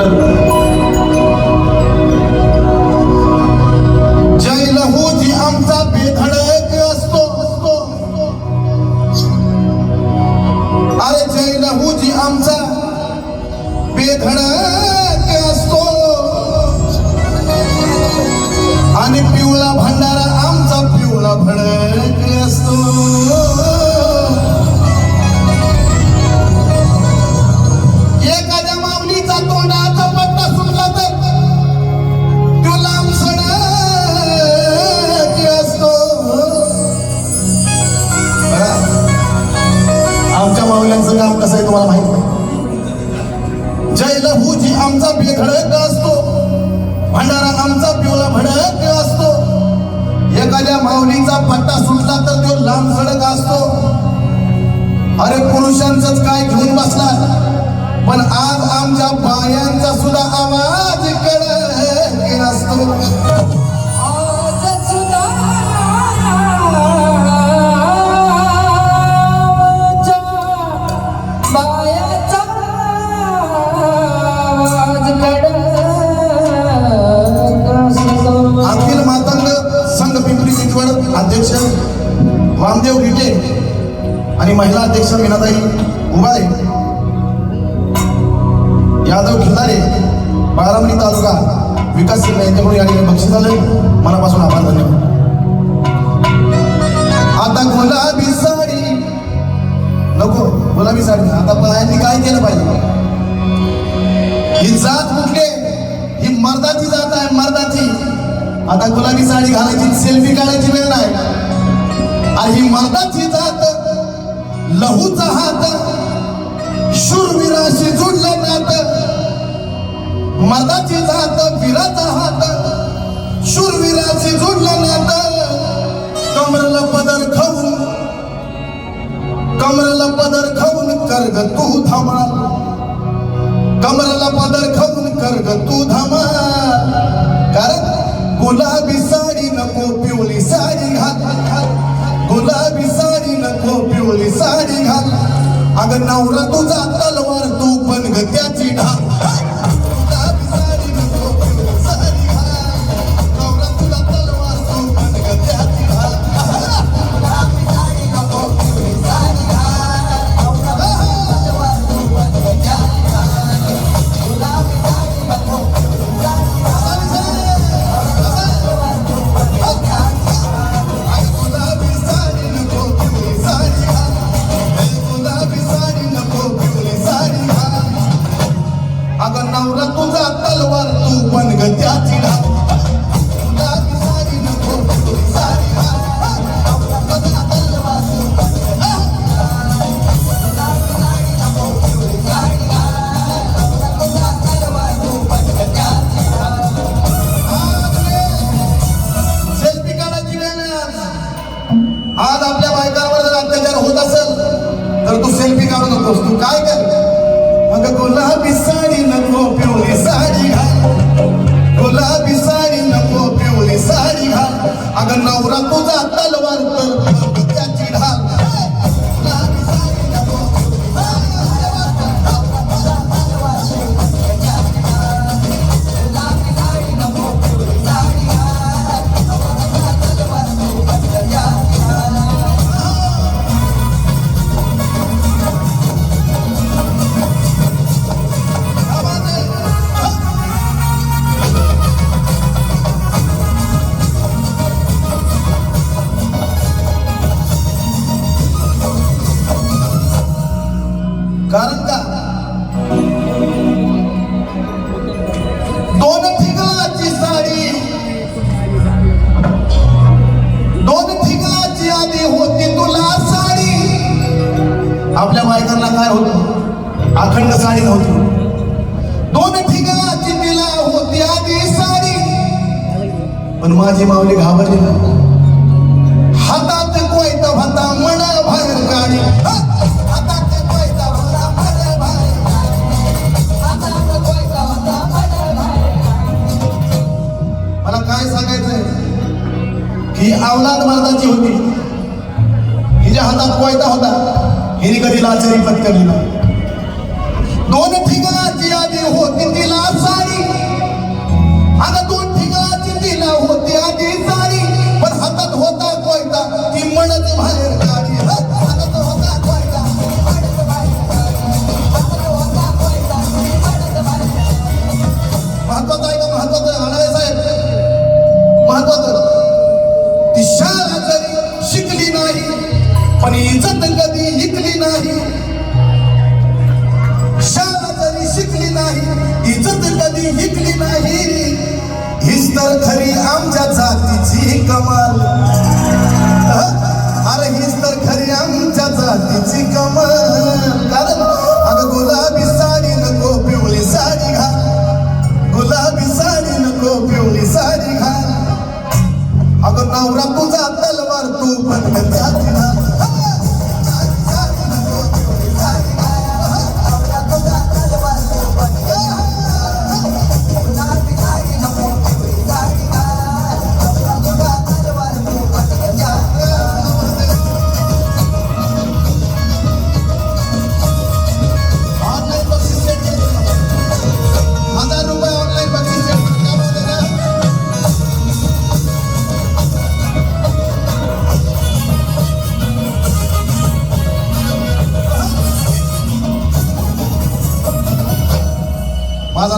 Amen. आमच्या बायांचा सुद्धा आवाज कडक असतो अध्यक्ष वामदेव गिटे आणि महिला अध्यक्ष मीनाताई उबाळे. यादव खिल्लारे बारामणी तालुका विकास संघ यांच्याकडून या ठिकाणी बक्षीस आलं मनापासून आभार धन्यवाद. आता गुलाबी साडी. नको गुलाबी साडी आता बायांनी काय केलं पाहिजे? ही जात कुठले ही मर्दाची जात आहे मर्दाची. आता गुलाबी साडी घालायची सेल्फी काढायची वेळ नाही. आणि ही मर्दाची जात लहूचा हात. शूरवीराशी जोडला ग तू धमाल कमरला पदर खाऊन कर ग तू धमाल कारण गुलाबी साडी नको पिवळी साडी घाल. गुलाबी साडी नको पिवळी साडी घाल. अगं नवरा तुझा तलवार तू पण ग त्याची ढाल. ग नवरा तुझा तलवार तू पण गत्याची आज. आपल्या बायकांवर जर अत्याचार होत असेल तर तू सेल्फी काढू नकोस. तू काय कर? मग गुलाबी पिस्सा अखंड साडी नव्हती दोन ठिगळाची तिला होती आधी साडी पण माझी माऊली घाबरली ना. हातात कोयता होता मण बाहेर गाडी हा! हातात कोयता होता मण बाहेर हातात कोयता होता मनाला मला काय सांगायचंय? ही अवलाद मर्दाची होती. हिच्या हातात कोयता होता. हिने कधी लाचारी पत्करली नाही. दोन ठिकाणाची आधी होती तर खरी आमच्या जातीची कमाल.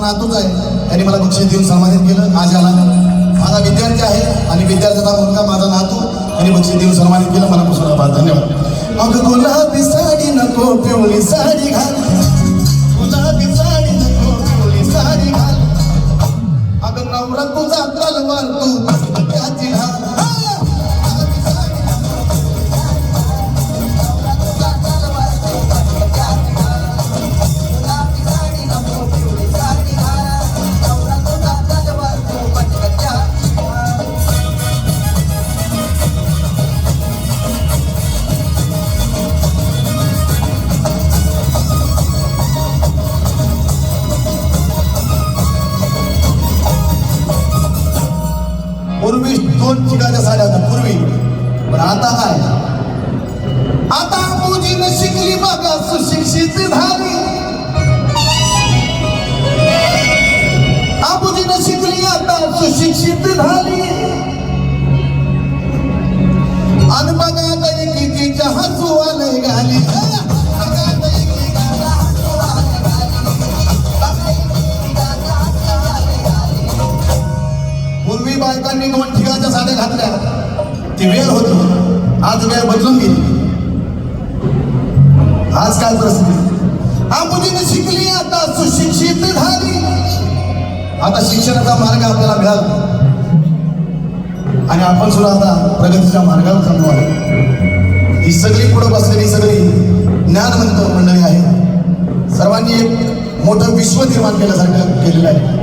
नातूच आहे त्यांनी मला बक्षीस देऊन सन्मानित केलं. आज याला माझा विद्यार्थी आहे आणि विद्यार्थ्याचा मुलगा माझा नातू. त्यांनी बक्षीस देऊन सन्मानित केलं. मला पुसून आभार. धन्यवाद. मग गुलाबी साडी नको पिवळी साडी घाल. गुलाबी साडी नको पिवळी साडी घाल. अगं नवरा तुझा तलवार तू पूर्वी दोन ठिकाणच्या साड्या होत्या पूर्वी. पण आता काय? आता मुलीनं शिकली बघा सुशिक्षित झाली. आबुजीनं शिकली आता सुशिक्षित झाली. आणि बघा आता शिक्षणाचा मार्ग आपल्याला मिळाला. आणि आपण सुद्धा आता प्रगतीच्या मार्गावर चाललो आहे ही सगळी पुढे बसलेली सगळी ज्ञानवंत मंडळी आहे सर्वांनी एक मोठं विश्व निर्माण केल्यासारखं केलेलं आहे.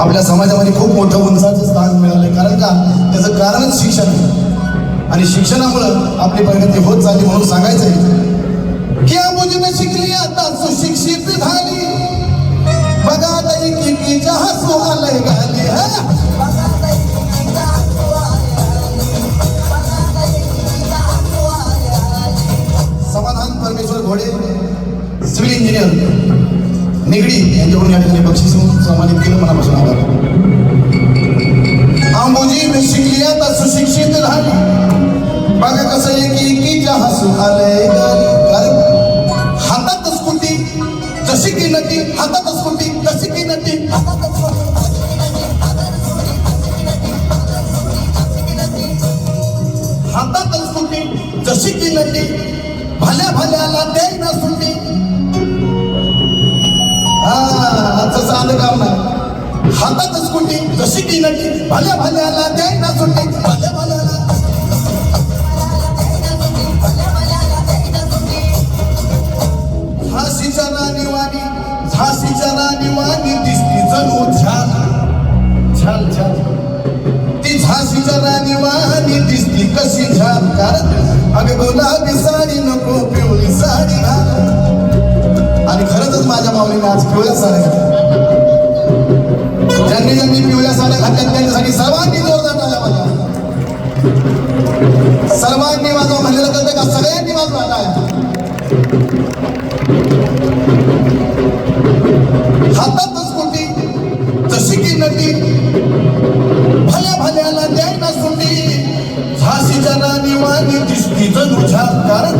आपल्या समाजामध्ये खूप मोठं उंचाचं स्थान मिळालंय. कारण का? त्याचं कारणच शिक्षण आहे. आणि शिक्षणामुळं आपली प्रगती होत चालली म्हणून सांगायचंय की आपण शिकली आता सुशिक्षित झाली. बघा आता एकीच्या हसू आलंय गाली हा? समाधान परमेश्वर घोडे सिव्हिल इंजिनियर निगडी यांच्याकडून या ठिकाणी बक्षीस म्हणून सन्मानित केलं मनापासून आभार. आंबोजी मी शिकली आता सुशिक्षित राहिली बघा कसं आहे की एकीच्या हसू आलंय हातातच हातात स्कूटी जशी की नटी भल्या भल्याला द्याय ना सुट्टी भल्या भल्याला. झाशीच्या राणीवाणी झाशीच्या राणीवाणी दिसती जणू झाल. झाल झाल. ती झाशीच्या राणीवाणी हातातच कोटी जशी की नदी भल्या भल्याला द्यायला सुटी. झाशीच्या राणी वाणी दिसती जणू झाल कारण